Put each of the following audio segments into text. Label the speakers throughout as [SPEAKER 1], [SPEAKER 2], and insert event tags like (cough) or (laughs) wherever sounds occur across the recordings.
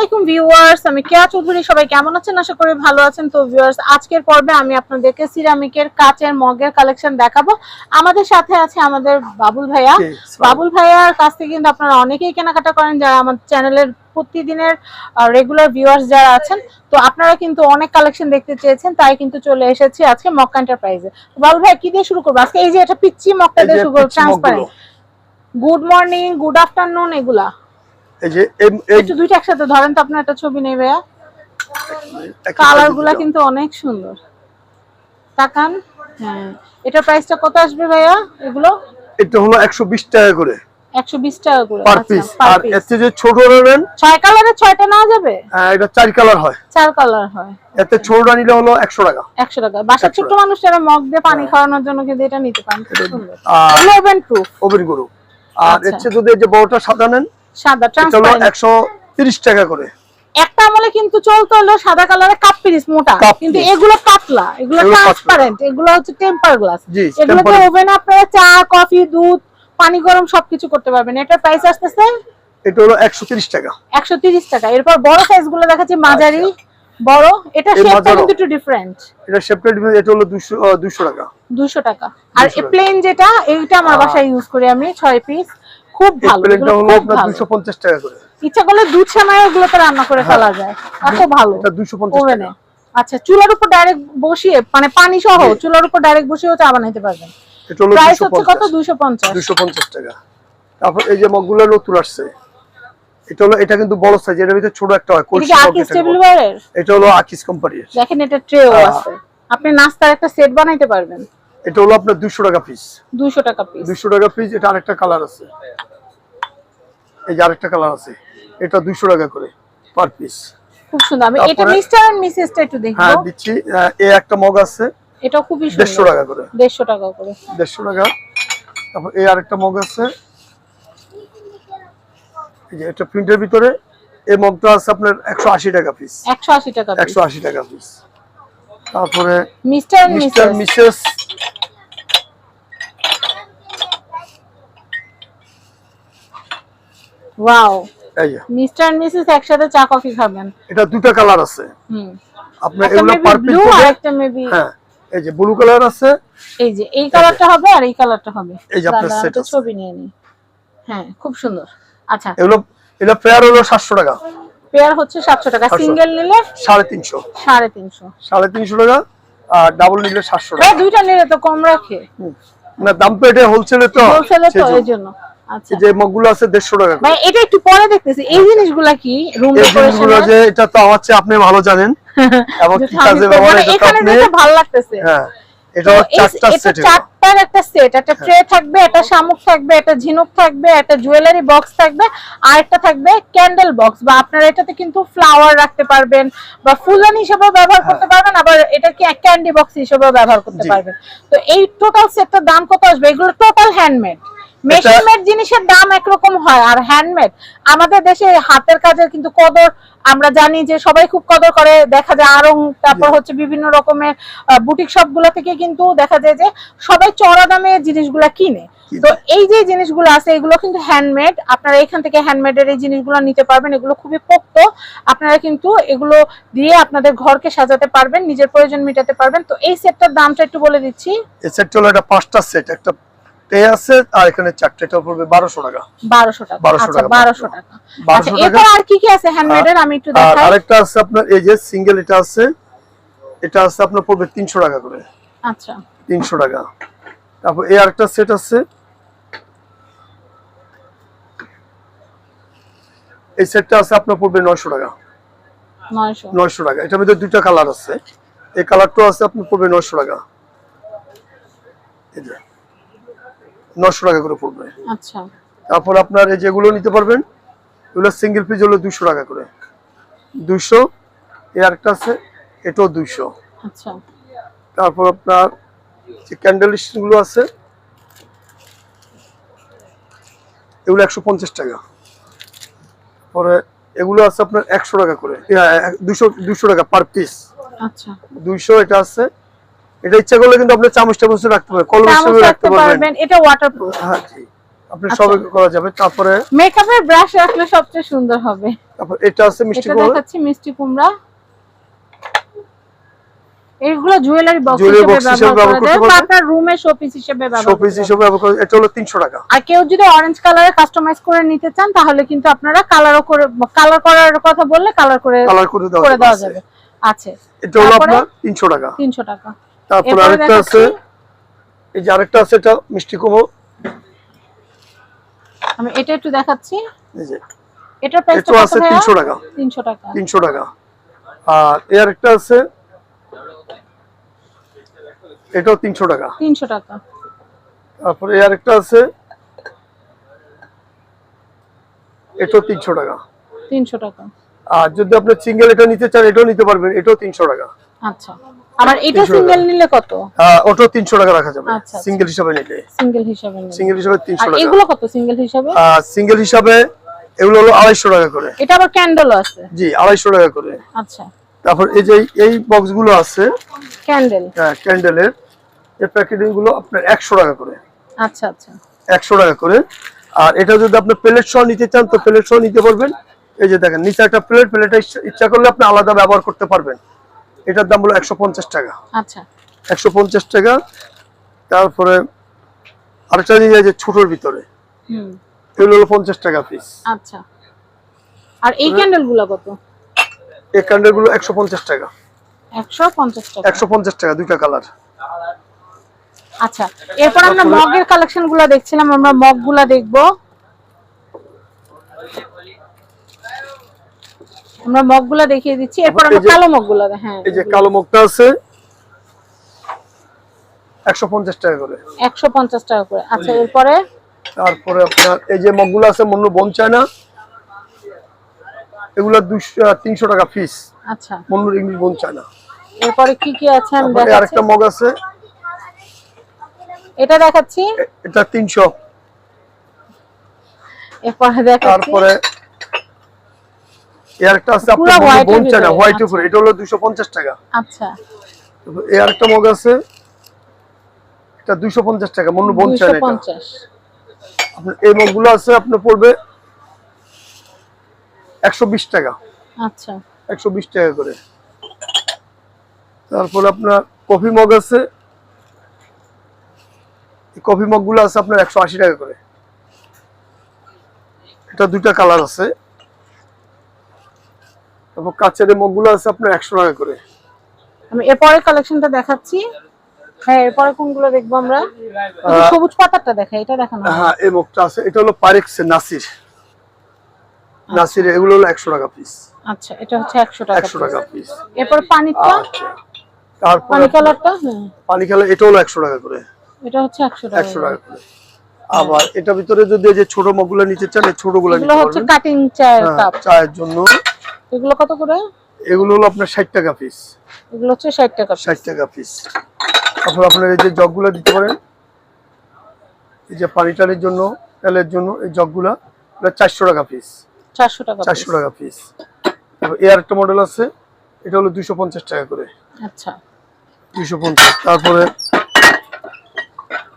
[SPEAKER 1] আলাইকুম ভিউয়ার্স আমি কেয়া চৌধুরী সবাই কেমন আছেন? আশা করি ভালো আছেন। তো ভিউয়ার্স আজকের পর্বে আমি আপনাদেরকে সিরামিকের কাচের মগের কালেকশন দেখাবো। আমাদের সাথে আছে আমাদের বাবুল ভাইয়া। বাবুল ভাইয়ার কাছ থেকে কিন্তু আপনারা অনেকেই কেনাকাটা করেন যারা আমার চ্যানেলের প্রতিদিনের রেগুলার ভিউয়ার্স যারা আছেন। তো আপনারা কিন্তু অনেক কালেকশন দেখতে চেয়েছেন তাই কিন্তু চলে এসেছি আজকে মক্কা এন্টারপ্রাইজে বাবুল ভাই কি দিয়ে শুরু করব? আজকে এই যে এটা পিচ্ছি মক্কা
[SPEAKER 2] এই
[SPEAKER 1] দিয়ে শুরু করব transparent good morning good afternoon এগুলা।
[SPEAKER 2] এই যে
[SPEAKER 1] একটু দুইটা একসাথে ধরেন তো আপনার একটা ছবি নেই ভাইয়া।
[SPEAKER 2] একটা
[SPEAKER 1] কালার
[SPEAKER 2] ছবি
[SPEAKER 1] গুলা
[SPEAKER 2] দাও।
[SPEAKER 1] কিন্তু অনেক সুন্দর। তাকান। হ্যাঁ। এটার প্রাইসটা কত আসবে ভাইয়া এগুলো?
[SPEAKER 2] এটা হলো 120 টাকা করে।
[SPEAKER 1] একশো বিশ টাকা করে।
[SPEAKER 2] পার
[SPEAKER 1] আচ্ছা,
[SPEAKER 2] পিস আর এতে যে ছোট নেবেন
[SPEAKER 1] ছয় কালারের ছয়টা নেওয়া যাবে?
[SPEAKER 2] আহ, এটা চার কালার হয়।
[SPEAKER 1] চার কালার হয়।
[SPEAKER 2] এতে ছোটটা নিলে হলো 100 টাকা।
[SPEAKER 1] একশো টাকা। বাসার
[SPEAKER 2] 100
[SPEAKER 1] ছোট্ট মানুষ যারা মগ দিয়ে পানি খাওয়ানোর জন্য কিন্তু এটা নিতে পারেন। খুব সুন্দর।
[SPEAKER 2] আর
[SPEAKER 1] ওভেন প্রুফ
[SPEAKER 2] ওভেন গরু আর
[SPEAKER 1] আচ্ছা।
[SPEAKER 2] এর চেয়ে যদি এই যে বড়টা সাদা নেন
[SPEAKER 1] সাদা ট্রান্সপারেন্ট
[SPEAKER 2] 130 টাকা করে।
[SPEAKER 1] একটা আমলে কিন্তু চলতো হলো সাদা কাপ মোটা। কিন্তু এগুলো পাতলা এগুলো
[SPEAKER 2] এগুলো
[SPEAKER 1] ট্রান্সপারেন্ট এগুলো হচ্ছে টেম্পার গ্লাস এগুলোতে ওভেনে আপনারা চা কফি দুধ পানি গরম সবকিছু করতে পারবেন। এটার প্রাইস আসতেছে?
[SPEAKER 2] এটা হলো 130 টাকা।
[SPEAKER 1] একশো তিরিশ টাকা। এরপর বড় সাইজগুলো দেখাচ্ছি মাঝারি বড়। এটা
[SPEAKER 2] আচ্ছা। এই
[SPEAKER 1] শেপটা কিন্তু একটু ডিফারেন্ট
[SPEAKER 2] এটা সেপারেট এটা হলো 200 200 টাকা।
[SPEAKER 1] টাকা। আর প্লেন যেটা এইটা আমার বাসায় ইউজ করি আমি ছয় পিস খুব ভালো
[SPEAKER 2] প্লেনটা হলো আপনার 250 টাকা করে।
[SPEAKER 1] ইচ্ছা করলে দুধ রান্না করে ফেলা যায়। এত ভালো।
[SPEAKER 2] এটা 250 টাকা।
[SPEAKER 1] আচ্ছা চুলার উপর ডাইরেক্ট বসিয়ে মানে পানি সহ চুলার উপর ডাইরেক্ট বসিয়েও চা বানাইতে পারবেন।
[SPEAKER 2] এটা হলো
[SPEAKER 1] প্রাইস হচ্ছে কত?
[SPEAKER 2] 250 250 টাকা। তারপর এই যে মগগুলো নতুন আসছে এটা হলো এটা কিন্তু বড় সাইজ এর ভিতরে ছোট একটা হয়
[SPEAKER 1] এটা আকিস
[SPEAKER 2] এটা হলো আকিস কোম্পানির
[SPEAKER 1] দেখেন এটা ট্রেও আছে। আপনি নাস্তার একটা সেট বানাইতে পারবেন।
[SPEAKER 2] এটা হলো আপনার 200 টাকা পিস
[SPEAKER 1] দুশো টাকা পিস
[SPEAKER 2] 200 টাকা পিস এটা আরেকটা কালার আছে। এই যে আরেকটা কালার আছে এটা 200 টাকা করে পার পিস
[SPEAKER 1] খুব সুন্দর। আমি এটা মিস্টার এন্ড মিসেসটা একটু দেখব।
[SPEAKER 2] হ্যাঁ দিচ্ছি। এই একটা মগ আছে
[SPEAKER 1] এটা খুবই
[SPEAKER 2] 150 টাকা করে।
[SPEAKER 1] দেড়শো টাকা করে।
[SPEAKER 2] 150 টাকা। তারপর এই আরেকটা মগ আছে। এই যে এটা প্রিন্টের ভিতরে এই মগটা আছে আপনার 180 টাকা পিস
[SPEAKER 1] একশো আশি টাকা
[SPEAKER 2] 180 টাকা পিস তারপরে
[SPEAKER 1] mister missus wow mister and missus একসাথে চা কফি খাবেন।
[SPEAKER 2] এটা দুটো কালার আছে।
[SPEAKER 1] হুম।
[SPEAKER 2] আপনার এগুলো
[SPEAKER 1] আর একটা মেবি
[SPEAKER 2] হ্যাঁ এই যে ব্লু কালার আছে।
[SPEAKER 1] এই যে এই কালারটা হবে আর এই কালারটা হবে।
[SPEAKER 2] এই যে আপনার আছে।
[SPEAKER 1] ছবি নিয়ে নি। হ্যাঁ খুব সুন্দর। আচ্ছা।
[SPEAKER 2] এগুলো এটা পেয়ার হলো 700 টাকা।
[SPEAKER 1] পেয়ার হচ্ছে সাতশো টাকা। সিঙ্গেল নিলে
[SPEAKER 2] সাড়ে তিনশো।
[SPEAKER 1] সাড়ে তিনশো।
[SPEAKER 2] সাড়ে তিনশো টাকা আর ডাবল নিলে সাতশো
[SPEAKER 1] ভাই
[SPEAKER 2] টাকা।
[SPEAKER 1] দুইটা নিলে তো কম রাখে।
[SPEAKER 2] না দাম এটা হোলসেলে তো
[SPEAKER 1] হোলসেলে তো। আচ্ছা।
[SPEAKER 2] যে মগগুলো আছে দেড়শো টাকা
[SPEAKER 1] ভাই এটা একটু পরে দেখতেছি। এই জিনিসগুলা কি? রুম
[SPEAKER 2] জিনিসগুলো যে এটা তো আমার চেয়ে আপনি ভালো জানেন। (laughs) এবং কি কাজে ব্যবহার এটা তো আপনি
[SPEAKER 1] ভালো লাগতেছে।
[SPEAKER 2] হ্যাঁ এটা চারটা
[SPEAKER 1] এটা
[SPEAKER 2] সেট
[SPEAKER 1] চারটার একটা সেট একটা ট্রে থাকবে একটা শামুক থাকবে একটা ঝিনুক থাকবে একটা জুয়েলারি বক্স থাকবে আর একটা থাকবে ক্যান্ডেল বক্স বা আপনারা এটাতে কিন্তু ফ্লাওয়ার রাখতে পারবেন বা ফুলদানি হিসেবেও ব্যবহার করতে পারবেন আবার এটা কি ক্যান্ডি বক্স হিসেবেও ব্যবহার করতে পারবেন। তো এই টোটাল সেটটার দাম কত আসবে? এগুলো টোটাল হ্যান্ডমেড মেশিন মেড জিনিসের দাম একরকম হয় আর হ্যান্ডমেড আমাদের দেশে হাতের কাজের কিন্তু কদর আমরা জানি যে সবাই খুব কদর করে। দেখা যায় আরং তারপর হচ্ছে বিভিন্ন রকমের বুটিক শপগুলো থেকে কিন্তু দেখা যায় যে সবাই চড়া দামে জিনিসগুলা কিনে।
[SPEAKER 2] কিনে।
[SPEAKER 1] তো এই যে জিনিসগুলো আছে এগুলো কিন্তু হ্যান্ডমেড আপনারা এখান থেকে হ্যান্ডমেডের এই জিনিসগুলো নিতে পারবেন। এগুলো খুবই পোক্ত। আপনারা কিন্তু এগুলো দিয়ে আপনাদের ঘরকে সাজাতে পারবেন নিজের প্রয়োজন মেটাতে পারবেন। তো এই সেটটার দামটা একটু বলে দিচ্ছি।
[SPEAKER 2] এই সেট হলো এটা পাঁচটা সেট একটা আছে আর এখানে চারটে এটা পড়বে বারোশো টাকা।
[SPEAKER 1] বারোশো টাকা।
[SPEAKER 2] 1200
[SPEAKER 1] আচ্ছা
[SPEAKER 2] টাকা
[SPEAKER 1] বারোশো
[SPEAKER 2] মাত্র।
[SPEAKER 1] টাকা। আচ্ছা এরপর আর কি কি আছে? হ্যান্ডমেডের আমি একটু দেখাই।
[SPEAKER 2] আরেকটা আছে আপনার এই যে সিঙ্গেল এটা আছে এটা আছে আপনার পড়বে তিনশো টাকা করে।
[SPEAKER 1] আচ্ছা।
[SPEAKER 2] তিনশো টাকা। তারপর এই আরেকটা সেট আছে। এই সেটটা আছে আপনার পড়বে নয়শো টাকা।
[SPEAKER 1] নয়শো।
[SPEAKER 2] নয়শো টাকা। এটার মধ্যে দুইটা কালার আছে। এই কালারটাও আছে আপনার পড়বে নয়শো টাকা। এই যে। নয়শো টাকা করে পড়বে।
[SPEAKER 1] আচ্ছা।
[SPEAKER 2] তারপর আপনার এই যেগুলো নিতে পারবেন এগুলো সিঙ্গেল পিস হলো দুশো টাকা করে। দুইশো এই আরেকটা আছে এটাও দুইশো
[SPEAKER 1] আচ্ছা।
[SPEAKER 2] তারপর আপনার যে ক্যান্ডেলগুলো আছে এগুলো একশো পঞ্চাশ টাকা। পরে এগুলো আছে আপনার একশো টাকা করে। দুশো দুশো টাকা পার পিস
[SPEAKER 1] আচ্ছা।
[SPEAKER 2] দুইশো এটা আছে এটা ইচ্ছা করলে কিন্তু আপনি চামচ টামচ রাখতে পারবেন কলম হিসেবে রাখতে পারবেন।
[SPEAKER 1] এটা ওয়াটারপ্রুফ
[SPEAKER 2] হ্যাঁ জি। আপনি সবে করা যাবে তারপরে
[SPEAKER 1] মেকআপের ব্রাশ রাখলে সবচেয়ে সুন্দর হবে।
[SPEAKER 2] তারপর এটা আছে মিষ্টি কুমড়া।
[SPEAKER 1] এটা দেখাচ্ছি মিষ্টি কুমড়া। এগুলো জুয়েলারি বক্স হিসেবে ব্যবহার
[SPEAKER 2] করতে পারবেন।
[SPEAKER 1] আপনার রুমে শোপিস হিসেবে ব্যবহার
[SPEAKER 2] শোপিস হিসেবে ব্যবহার করা- এটা হলো তিনশো টাকা।
[SPEAKER 1] আর কেউ যদি অরেঞ্জ কালারে কাস্টমাইজ করে নিতে চান তাহলে কিন্তু আপনারা কালারও করে কালার করার কথা বললে কালার করে
[SPEAKER 2] কালার করে দেওয়া যাবে
[SPEAKER 1] আছে।
[SPEAKER 2] এটা হলো আপনার তিনশো টাকা।
[SPEAKER 1] তিনশো টাকা।
[SPEAKER 2] তারপর আরেকটা আছে। এই যে আরেকটা আছে এটা মিষ্টি কুমড়ো।
[SPEAKER 1] আমি এটা একটু দেখাচ্ছি।
[SPEAKER 2] এই যে
[SPEAKER 1] এটার প্রাইস
[SPEAKER 2] এটা আছে তিনশো টাকা।
[SPEAKER 1] তিনশো টাকা।
[SPEAKER 2] তিনশো টাকা। আর এই আরেকটা আছে এটাও তিনশো টাকা।
[SPEAKER 1] তিনশো টাকা।
[SPEAKER 2] তারপরে এই আরেকটা আছে এটাও তিনশো টাকা।
[SPEAKER 1] তিনশো টাকা।
[SPEAKER 2] আর যদি আপনি সিঙ্গেল এটা নিতে চান এটাও নিতে পারবেন এটাও তিনশো টাকা।
[SPEAKER 1] আচ্ছা। আবার এটা সিঙ্গেল নিলে কত?
[SPEAKER 2] আহ, ওটাও তিনশো টাকা রাখা যাবে।
[SPEAKER 1] আচ্ছা, আচ্ছা।
[SPEAKER 2] সিঙ্গেল হিসাবে নিলে।
[SPEAKER 1] সিঙ্গেল হিসাবে
[SPEAKER 2] সিঙ্গেল হিসাবে তিনশো
[SPEAKER 1] আর
[SPEAKER 2] টাকা।
[SPEAKER 1] এগুলো কত সিঙ্গেল হিসাবে?
[SPEAKER 2] সিঙ্গেল হিসাবে এগুলো হলো আড়াইশো টাকা করে।
[SPEAKER 1] এটা আবার ক্যান্ডেল আছে।
[SPEAKER 2] জি আড়াইশো টাকা করে।
[SPEAKER 1] আচ্ছা।
[SPEAKER 2] তারপর এই যে এই বক্সগুলো আছে
[SPEAKER 1] ক্যান্ডেল
[SPEAKER 2] ক্যান্ডেলের এই প্যাকেটিংগুলো আপনার একশো টাকা করে।
[SPEAKER 1] আচ্ছা আচ্ছা।
[SPEAKER 2] একশো টাকা করে। আর এটা যদি আপনি প্লেট সহ নিতে চান তো প্লেট সহ নিতে পারবেন। এই যে দেখেন নিচে একটা প্লেট প্লেটটা ইচ্ছা করলে আপনি আলাদা ব্যবহার করতে পারবেন। এটার দাম হলো একশো পঞ্চাশ টাকা।
[SPEAKER 1] আচ্ছা।
[SPEAKER 2] একশো পঞ্চাশ টাকা। তারপরে আরেকটা যায় যে ছোটোর ভিতরে। এগুলো হলো পঞ্চাশ টাকা পিস
[SPEAKER 1] আচ্ছা। আর এই ক্যান্ডেলগুলো কত?
[SPEAKER 2] এই ক্যান্ডেলগুলো একশো পঞ্চাশ টাকা।
[SPEAKER 1] একশো পঞ্চাশ টাকা।
[SPEAKER 2] একশো পঞ্চাশ টাকা দুইটা কালার
[SPEAKER 1] আচ্ছা। এরপর আমরা মগের কালেকশনগুলো দেখছিলাম আমরা মগগুলা দেখব। আমরা মগগুলা দেখিয়ে দিচ্ছি। এরপর আমরা কালো মগগুলা হ্যাঁ।
[SPEAKER 2] এই যে কালো মগটা আছে একশো পঞ্চাশ টাকা করে।
[SPEAKER 1] একশো পঞ্চাশ টাকা করে। আচ্ছা এরপরে?
[SPEAKER 2] তারপরে আপনার এই যে মগগুলো আছে মন্য বন চায়না এগুলো দুশো তিনশো টাকা পিস
[SPEAKER 1] আচ্ছা।
[SPEAKER 2] মন্নুর ইংলিশ বন চায়না
[SPEAKER 1] এরপরে কি কি আছে আমি দেখাচ্ছি?
[SPEAKER 2] আরেকটা মগ আছে।
[SPEAKER 1] এটা দেখাচ্ছি?
[SPEAKER 2] এটা তিনশো।
[SPEAKER 1] এরপরে দেখাচ্ছি।
[SPEAKER 2] তারপরে এই আরেকটা আছে আপনার
[SPEAKER 1] white এর
[SPEAKER 2] বন চায়না
[SPEAKER 1] ভিতরে,
[SPEAKER 2] হোয়াইট। উপরে এটা হলো দুশো পঞ্চাশ টাকা।
[SPEAKER 1] আচ্ছা।
[SPEAKER 2] তারপর এই আরেকটা মগ আছে এটা দুশো পঞ্চাশ টাকা মন্নু বন
[SPEAKER 1] দুইশো
[SPEAKER 2] চায়না এটা
[SPEAKER 1] পঞ্চাশ।
[SPEAKER 2] আপনার এই মগগুলো আছে আপনার পড়বে একশো বিশ টাকা।
[SPEAKER 1] আচ্ছা।
[SPEAKER 2] একশো বিশ টাকা করে। তারপর আপনার কফি মগ আছে এই কফি মগগুলো আছে আপনার একশো আশি টাকা করে। এটা দুইটা কালার আছে। তারপর কাচের মগগুলো আছে আপনার একশো টাকা করে।
[SPEAKER 1] আমি এরপরে কালেকশনটা দেখাচ্ছি। হ্যাঁ এরপরে কোনগুলো দেখব আমরা? সবুজ পাতাটা দেখা এটা দেখানো হ্যাঁ।
[SPEAKER 2] এই মগটা আছে। এটা হলো পারেক্স নাসির নাসির এগুলো হলো একশো টাকা পিস
[SPEAKER 1] আচ্ছা এটা হচ্ছে টাকা
[SPEAKER 2] পিস
[SPEAKER 1] এরপর পানিটা
[SPEAKER 2] আচ্ছা। তারপর
[SPEAKER 1] পানি কালারটা? হ্যাঁ।
[SPEAKER 2] পানি খেলে এটা হলো একশো টাকা করে।
[SPEAKER 1] এটা হচ্ছে টাকা
[SPEAKER 2] করে। আবার এটা ভিতরে যদি এই যে ছোট মগগুলো নিচে চান ছোটগুলো
[SPEAKER 1] এগুলো হচ্ছে কাটিং চায়ের
[SPEAKER 2] হ্যাঁ,
[SPEAKER 1] কাপ
[SPEAKER 2] চায়ের জন্য।
[SPEAKER 1] এগুলো কত করে?
[SPEAKER 2] এগুলো হলো আপনার ষাট টাকা পিস
[SPEAKER 1] এগুলো হচ্ছে ষাট টাকা
[SPEAKER 2] ষাট টাকা পিস তারপর আপনার এই যে জগগুলো দিতে পারেন। এই যে পানি টানির জন্য তেলের জন্য এই জগগুলা এটা চারশো টাকা পিস
[SPEAKER 1] চারশো টাকা
[SPEAKER 2] চারশো। টাকা পিস তারপর এর একটা মডেল আছে এটা হলো দুশো পঞ্চাশ টাকা করে।
[SPEAKER 1] আচ্ছা।
[SPEAKER 2] দুশো পঞ্চাশ। তারপরে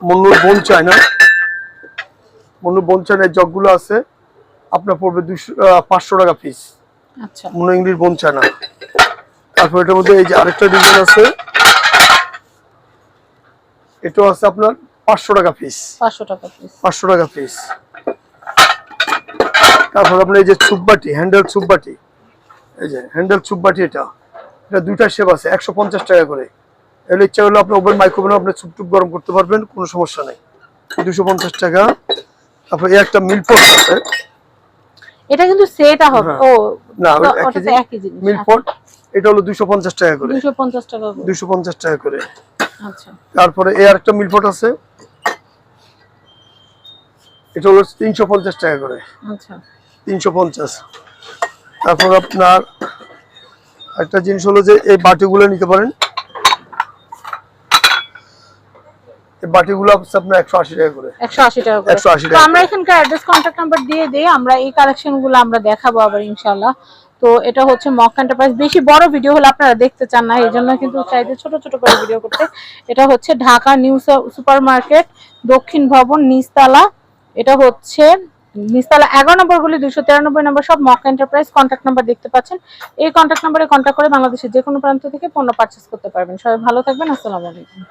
[SPEAKER 2] মন্নুর বোন চায়না মন্নুর বোন চায়না এই জগগুলো আছে আপনার পড়বে দুশো পাঁচশো টাকা পিস
[SPEAKER 1] আচ্ছা।
[SPEAKER 2] মনো ইংলিশ বোন চায়না তারপর এটার মধ্যে এই যে আরেকটা ডিজাইন আছে। এটাও আছে আপনার পাঁচশো টাকা পিস
[SPEAKER 1] পাঁচশো টাকা পিস
[SPEAKER 2] পাঁচশো টাকা পিস তারপর আপনার এই যে ছুপবাটি হ্যান্ডেল ছুপবাটি। এই যে হ্যান্ডেল ছুপবাটি এটা। এটা দুইটা শেপ আছে একশো পঞ্চাশ টাকা করে। এগুলো ইচ্ছা হলে আপনি ওভেন মাইক্রোভেনে আপনি চুপ টুপ গরম করতে পারবেন কোনো সমস্যা নেই। দুশো পঞ্চাশ টাকা। তারপর এই একটা মিল্ক আছে।
[SPEAKER 1] এটা কিন্তু সেট হবে। ও
[SPEAKER 2] না ওটা একই
[SPEAKER 1] একই জিনিস
[SPEAKER 2] মিল্ক এটা হলো দুশো পঞ্চাশ টাকা করে।
[SPEAKER 1] দুশো পঞ্চাশ টাকা করে।
[SPEAKER 2] দুশো পঞ্চাশ টাকা করে।
[SPEAKER 1] আচ্ছা।
[SPEAKER 2] তারপরে এই আরেকটা মিলপট আছে। এটা হলো তিনশো পঞ্চাশ টাকা করে।
[SPEAKER 1] আচ্ছা।
[SPEAKER 2] তিনশো পঞ্চাশ। তারপর আপনার একটা জিনিস হলো যে এই বাটিগুলো নিতে পারেন। বাটিগুলো আপনার একশো আশি টাকা করে।
[SPEAKER 1] একশো আশি টাকা করে।
[SPEAKER 2] 180 টাকা
[SPEAKER 1] আমরা এখানকার অ্যাড্রেস নাম্বার দিয়ে দিই আমরা এই কালেকশনগুলো আমরা দেখাবো আবার তো এটা হচ্ছে মক এন্টারপ্রাইজ বেশি বড় ভিডিও হলে আপনারা দেখতে চান না এই জন্য কিন্তু চাইতে ছোট ছোট করে ভিডিও করতে। এটা হচ্ছে ঢাকা নিউ সুপার মার্কেট দক্ষিণ ভবন নিচতলা। এটা হচ্ছে নিস্তালা এগারো নম্বর গুলি দুইশো তিরানব্বই নম্বর সব মক এন্টারপ্রাইজ কন্ট্যাক্ট নাম্বার দেখতে পাচ্ছেন। এই কন্ট্যাক্ট নাম্বারে কন্ট্যাক্ট করে বাংলাদেশের যে কোনো প্রান্ত থেকে পণ্য পারচেস করতে পারবেন। সবাই ভালো থাকবেন। আসসালামু আলাইকুম।